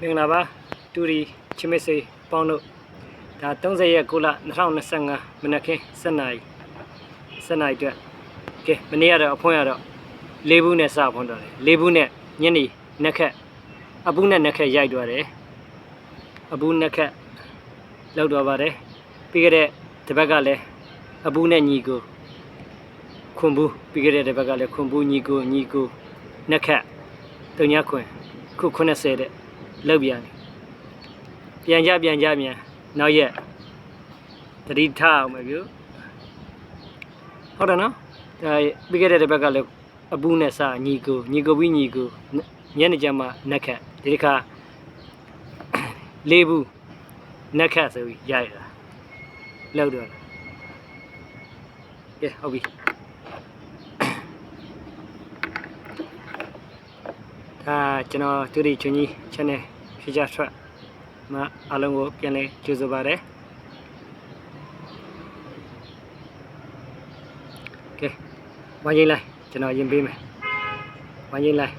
မင်္ဂလာပါတူရီချစ်မစ်စေပေါင်းတို့ဒါ30ရက်9လ2025မနက်ခင်း7နာရီ7နာရီအတွက်ကဲမနေ့ကတော့အဖွင့်ရတော့၄ဘူးနဲ့စဖွင့်တော့တယ်၄ဘူးနဲ့ညနေနက်ခက်အပူနဲ့နက်ခက်ရိုက်သွားတယ်အပူနက်ခက်လောက်တော့ပါတယ်ပြီးခဲ့တဲ့ဒီဘက်ကလည်းအပူနဲ့ညီကိုခွန်ဘူးပြီးခဲ့တဲ့ဒီဘက်ကလည်းခွန်ဘူးညီကိုညီကိုနက်ခက်တုံညခွင်ခု80တဲ့ လောက်ပြန်တယ်ပြန်ကြပြန်ကြပြန်နောက်ရက်တတိထားအောင်မယ်ပြုဟုတ်တယ်နော်ဒါပြီးခဲ့တဲ့တစ်ပတ်ကလည်းအပူနဲ့စာညီကိုညီကိုပြီးညီကိုညနေကျမှနက်ခတ်ဒီတစ်ခါလေးဘူးနက်ခတ်ဆိုပြီးရရတာလောက်တော့ကဲဟုတ်ပြီဒါကျွန်တော်တူရီချွန်ကြီး channel future track မှာအားလုံးကိုပြန်လဲကြိုဆိုပါရစေကဲဝိုင်းရင်လိုက်ကျွန်တော်ရင်ပေးမယ်ဝိုင်းရင်လိုက်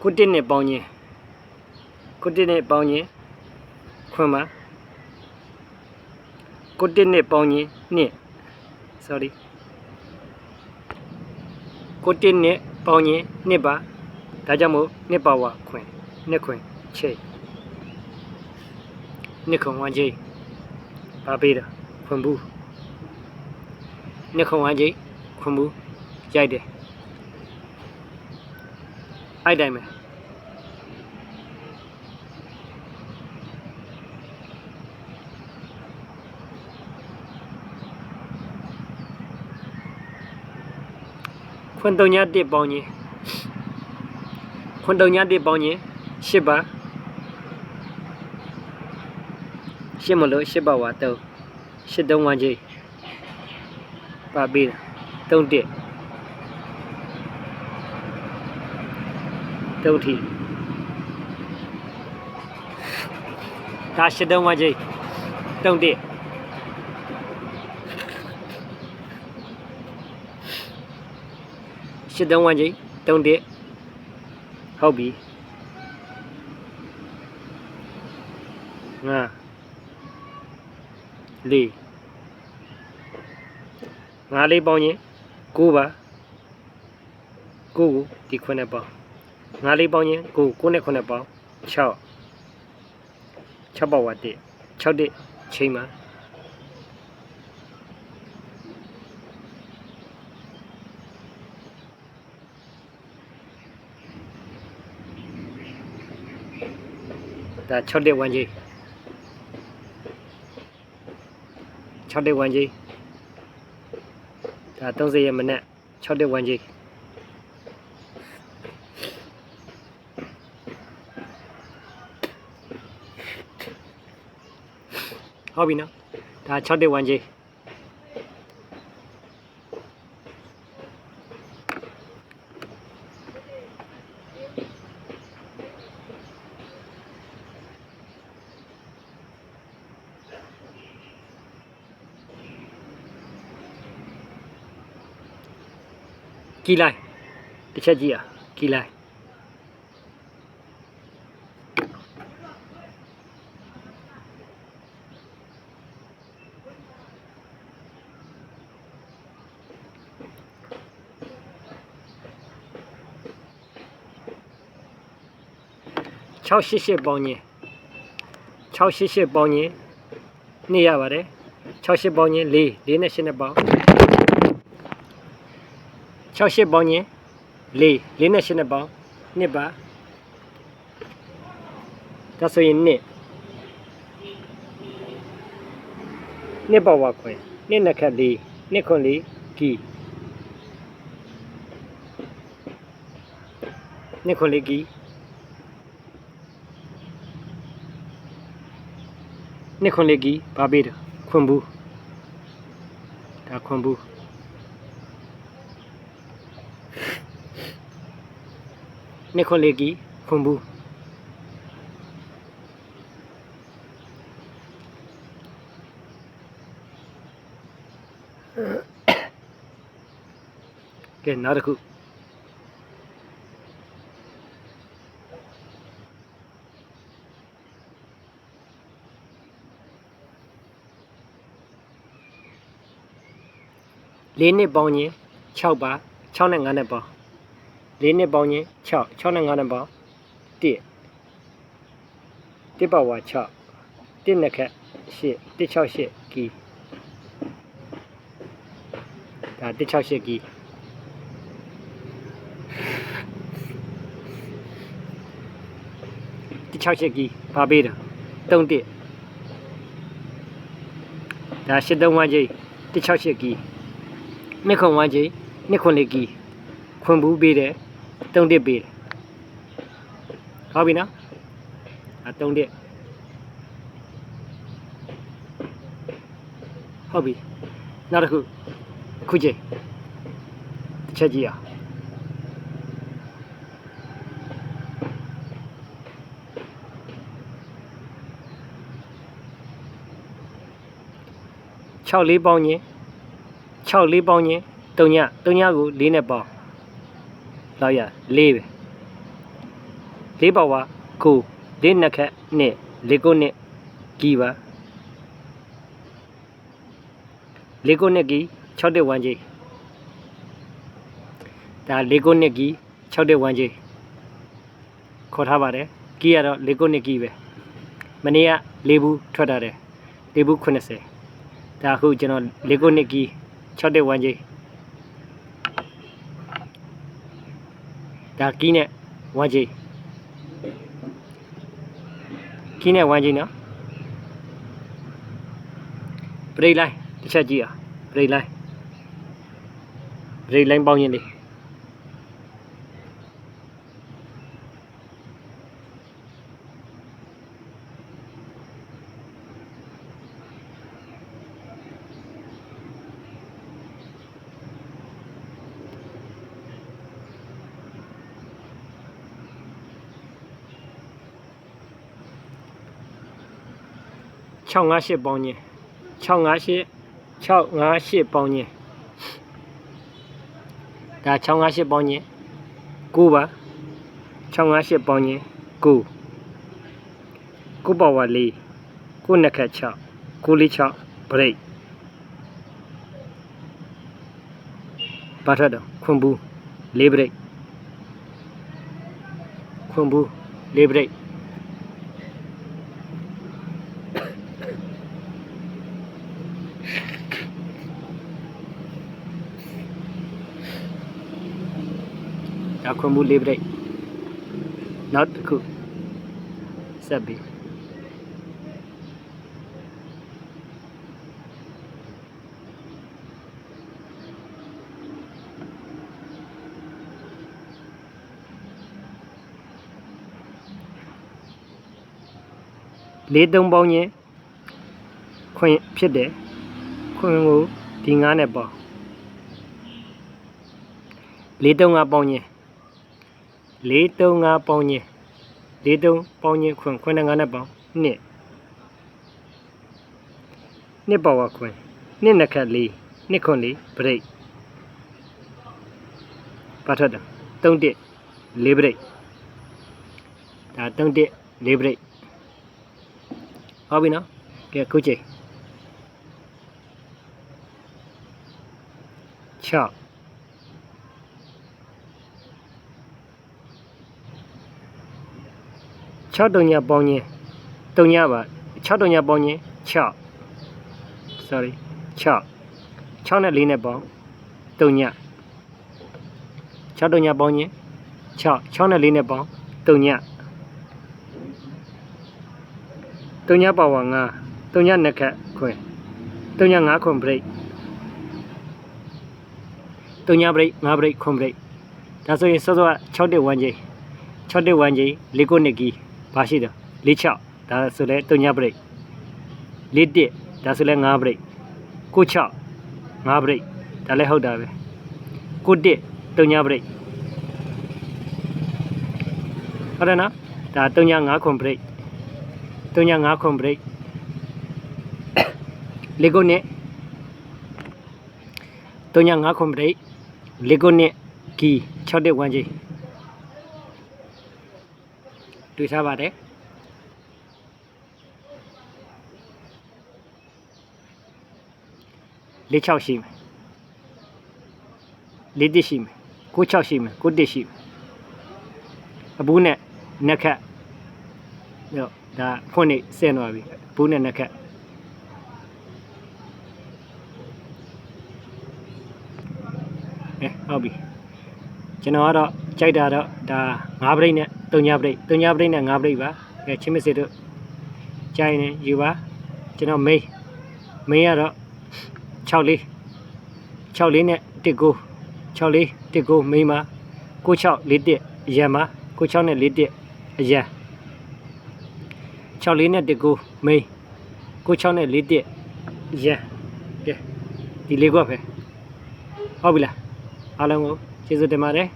ခုတစ်နဲ့ပေါင်းချင်းခုတစ်နဲ့ပေါင်းချင်း ခွန်းပါခုတစ်နဲ့ပေါင်းချင်းနှစ် sorry ခုတစ်နဲ့ပေါင်းချင်းနှစ်ပါဒါကြောင့်မို့နှစ်ပါဝခွင်နှစ်ခွင်ချိတ်နှစ်ခွင်ဝမ်းချိတ်ပါပေးတာခွင်ဘူးနှစ်ခွင်ဝမ်းချိတ်ခွင်ဘူးရိုက်တယ်အဲ့တိုင်းပဲ ခွန်တုံညာ1ပေါင်းကြီးခွန်တုံညာ1ပေါင်းကြီး10ပါရှင်းမလို့10ပါဝါတော့10တုံးဝန်းကြီးပါပြီး3တက်တုတ်ထီဒါ10တုံးဝန်းကြီး3တက် 831ချိန်31ဟုတ်ပြီငါလေးငါလေးပေါင်းရင်9ပါ9ကိုဒီ9နဲ့ပေါင်းငါလေးပေါင်းရင်9 9နဲ့9ပေါင်း6 6ပေါက်ဝတ်1 6 1ချိန်မှာ ဒါ6တစ်ဝန်းကြီး6တစ်ဝန်းကြီးဒါ30ရက်မနက်6တစ်ဝန်းကြီးဟုတ်ပြီနော်ဒါ6တစ်ဝန်းကြီး ကြည်လိုက်တစ်ချက်ကြည့်อ่ะကြည်လိုက်688ပေါင်းချင်း688ပေါင်းချင်းနှစ်ရပါတယ်68ပေါင်းချင်း4 4နဲ့8နဲ့ပေါင်း 68ပေါင်းချင်း4 4နဲ့8နဲ့ပေါင်းနှစ်ပါဒါဆိုရင်နှစ်နှစ်ပါဝါခွင်နှစ်နှစ်ခက်လေးနှစ်ခွန်လေးကီနှစ်ခွန်လေးကီနှစ်ခွန်လေးကီဘာပေးတယ်ခွန်ဘူးဒါခွန်ဘူး Nikoliki Fumbu. Okay, Naraku. Lene Bonye, Chauba, Chaunan Ganepa. ၄နှစ်ပေါင်းချင်း6 6နဲ့9နဲ့ပေါင်း1တစ်ပါဝါ6တစ်နှစ်ခက်8 168ကီဒါ168ကီ168ကီဘာပေးတာ3တစ်ဒါ73ကြီး168ကီနှစ်ခွန်1ကြီးနှစ်ခွန်4ကီခွန်ဘူးပေးတယ် 31ပေးတယ်ဟုတ်ပြီနော်အ31ဟုတ်ပြီနောက်တစ်ခုအခုချိန်တစ်ချက်ကြည့်အောင်6လေးပေါင်းရင်6လေးပေါင်းရင်3ည3ညကို4နဲ့ပေါင်း လောက်ရ4ပဲ4ပေါက်ပါကို4နှစ်ခက်နှစ်4ကိုနှစ်ကီပါ4ကိုနှစ်ကီ6တဲ့1ကြီးဒါ4ကိုနှစ်ကီ6တဲ့1ကြီးခေါ်ထားပါတယ်ကီကတော့4ကိုနှစ်ကီပဲမနေ့က4ဘူးထွက်တာတယ်4ဘူး80ဒါအခုကျွန်တော်4ကိုနှစ်ကီ6တဲ့1ကြီး ဒါကီနဲ့1ကြီးကီနဲ့1ကြီးနော်ပရိတ်လိုက်တစ်ချက်ကြည့်အောင်ပရိတ်လိုက်ပရိတ်လိုင်းပေါင်းရင်လေး 658ပေါင်းရင်658 658ပေါင်းရင်ဒါ658ပေါင်းရင်9ပါ658ပေါင်းရင်9 9ပါဝါ4 9နှစ်ခက်6 9လေး6 break ဘာထက်တော့ခွန်ဘူး4 break ခွန်ဘူး4 break ဒါခွန်ဘူး၄ပြိတ်နောက်တစ်ခုဆက်ပြီးလေးသုံးပေါင်းရင်ခွင်ဖြစ်တယ်ခွင်ကိုဒီငါးနဲ့ပေါင်းလေးသုံးငါးပေါင်းရင် လေးသုံးငါးပေါင်းချင်းလေးသုံးပေါင်းချင်းခွင်ခွင်နဲ့ငါးနဲ့ပေါင်းနှစ်နှစ်ပါဝါခွင်နှစ်နှစ်ခက်လေးနှစ်ခွန်လေးဗရိတ်ပါထက်တာသုံးတစ်လေးဗရိတ်ဒါသုံးတစ်လေးဗရိတ်ဟုတ်ပြီနော်ကဲခုချိန်6 6တုံညာပေါင်းချင်းတုံညာပါ6တုံညာပေါင်းချင်း6 sorry 6 6နဲ့4နဲ့ပေါင်းတုံညာ6တုံညာပေါင်းချင်း6 6နဲ့4နဲ့ပေါင်းတုံညာတုံညာပါဝါ9တုံညာနှစ်ခက်ခွင်တုံညာ9ခွန်ဘရိတ်တုံညာဘရိတ်9ဘရိတ်ခွန်ဘရိတ်ဒါဆိုရင်စောစောက6တက်1ကြီး6တက်1ကြီး၄ခုနှစ်ကြီး ဘာရှိတယ်၄6ဒါဆိုလဲတုံညာဘရိတ်၄1ဒါဆိုလဲ5ဘရိတ်9 6 5ဘရိတ်ဒါလည်းဟုတ်တာပဲ9 1တုံညာဘရိတ်ဟုတ်တယ်နော်ဒါတုံညာ5ခွန်ဘရိတ်တုံညာ5ခွန်ဘရိတ်လေကိုနဲ့တုံညာ5ခွန်ဘရိတ်လေးကိုနှစ်ကီ6တက်1ချိန် တွေ့ထားပါတယ်လေး6ရှိမယ်လေးတစ်ရှိမယ်ကို6ရှိမယ်ကိုတစ်ရှိမယ်အဘူးနဲ့နက်ခတ်ရောဒါဖွင့်နေဆင်းသွားပြီအဘူးနဲ့နက်ခတ်အဲဟုတ်ပြီ ကျွန်တော်ကတော့ကြိုက်တာတော့ဒါ9ပရိတ်နဲ့3ညပရိတ်3ညပရိတ်နဲ့9ပရိတ်ပါအဲချင်းမစစ်တို့ကြိုက်နေယူပါကျွန်တော်မိန်းမိန်းကတော့6လေး6လေးနဲ့1ကို6လေး1ကိုမိန်းပါ96 4တက်အရန်ပါ96နဲ့4တက်အရန်6လေးနဲ့1ကိုမိန်း96နဲ့4တက်အရန်ကဲဒီလေးကွက်ပဲဟုတ်ပြီလားအားလုံးကို ကျေးဇူးတင်ပါတယ်